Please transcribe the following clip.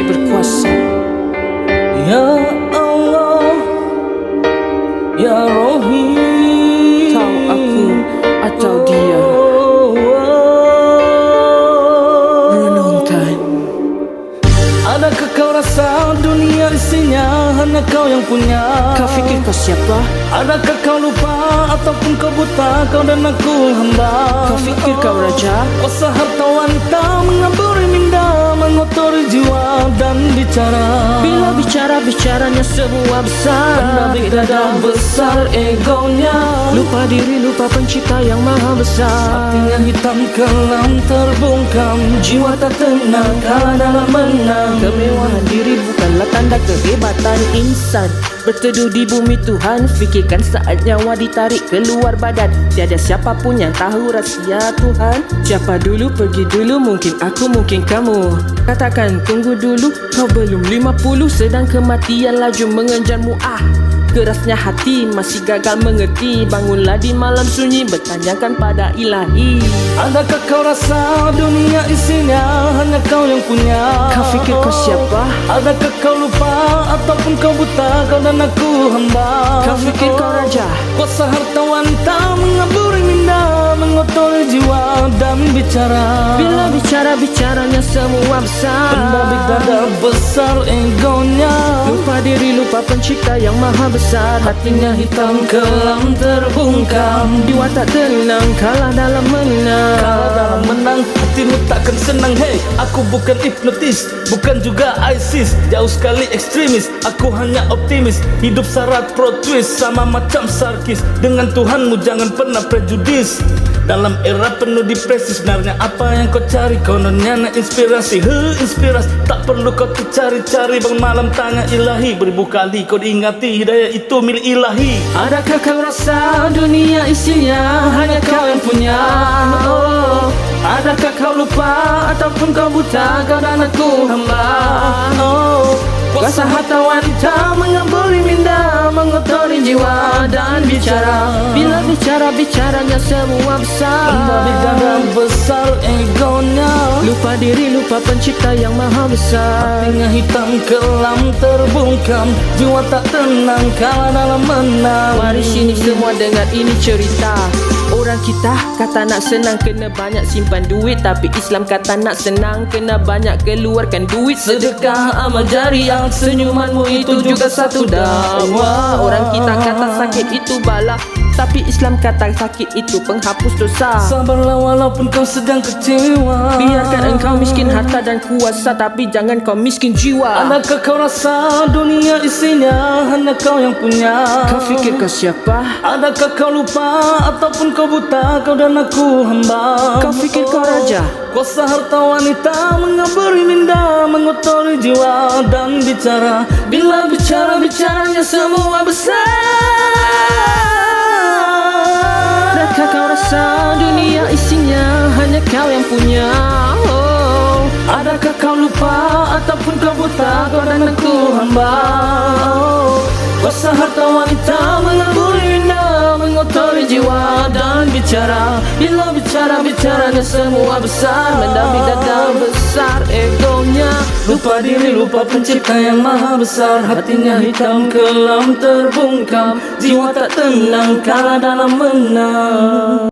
lebih berkuasa. Ya Allah Ya Rohim Tahu aku atau dia? Renungkan. Adakah kau rasa dunia isinya hanya kau yang punya? Kau fikir kau siapa? Adakah kau lupa ataupun kau buta Kau dan aku hamba? Kau fikir kau raja? Kuasa harta wanita mengaburi bicara. Bila bicara bicaranya semua besar. Pendabik dada besar egonya. Lupa diri lupa pencipta yang maha besar. Hatinya hitam kelam terbungkam. Jiwa tak tenang kalah dalam menang. Kemewahan diri bukanlah tanda kehebatan insan Berteduh di bumi Tuhan Fikirkan saat nyawa ditarik keluar badan. Tiada siapapun yang tahu rahsia Tuhan. Siapa dulu pergi dulu Mungkin aku mungkin kamu. Katakan tunggu dulu Kau belum 50 Sedang kematian laju mengejarmu. Ah Kerasnya hati masih gagal mengerti. Bangunlah di malam sunyi Bertanyakan pada ilahi. Adakah kau rasa dunia isinya hanya kau yang punya? Kau fikir kau siapa? Adakah kau lupa ataupun kau buta Kau dan aku hamba? Kau fikir kau raja? Kuasa harta wanita mengaburi minda Mengotori jiwa dan bicara. Bila bicara-bicaranya semua besar. Pendabik dada besar egonya diri, lupa pencipta yang maha besar. Hatinya hitam kelam terbungkam. Jiwa tak tenang, kalah dalam menang. Kalau dalam menang hatimu takkan senang. Hey, aku bukan hipnotis Bukan juga ISIS. Jauh sekali ekstremis Aku hanya optimis. Hidup syarat pro twist Sama macam sarkis. Dengan Tuhanmu jangan pernah prejudis. Dalam era penuh depresi Sebenarnya apa yang kau cari? Kononnya nak inspirasi. He, inspirasi Perlu kau tercari-cari Bangun malam tanya ilahi. Beribu kali kau diingati Hidayah itu milik ilahi. Adakah kau rasa dunia isinya hanya kau yang punya? Oh, Adakah kau lupa ataupun kau buta Kau dan aku hamba? Oh, Kuasa harta wanita mengaburi minda Mengotori jiwa dan bicara. Bila bicara-bicaranya semua besar. Pendabik dada besar egonya. Lupa diri, lupa pencipta yang maha besar. Hatinya hitam kelam terbungkam. Jiwa tak tenang kalah dalam menang. Mari sini semua dengar ini cerita. Orang kita kata nak senang kena banyak simpan duit. Tapi Islam kata nak senang kena banyak keluarkan duit. Sedekah amal jariah senyumanmu itu juga satu dakwah. Orang kita kata sakit itu bala Tapi Islam kata sakit itu penghapus dosa. Sabarlah walaupun kau sedang kecewa. Biarkan engkau miskin harta dan kuasa Tapi jangan kau miskin jiwa. Adakah kau rasa dunia isinya hanya kau yang punya? Kau fikir kau siapa? Adakah kau lupa ataupun kau buta? Kau dan aku hamba. Kau fikir kau raja? Kuasa harta wanita mengaburi minda Mengotori jiwa. Dan bicara Bila bicara-bicaranya semua besar Adakah kau rasa dunia isinya hanya kau yang punya oh. Adakah kau lupa ataupun kau buta Kau dan aku hamba oh. Kuasa harta wanita mengaburi Mengotori jiwa dan bicara Bila bicara-bicaranya semua besar Mendabik dada besar egonya Lupa diri, lupa pencipta yang maha besar. Hatinya hitam kelam terbungkam. Jiwa tak tenang kalah dalam menang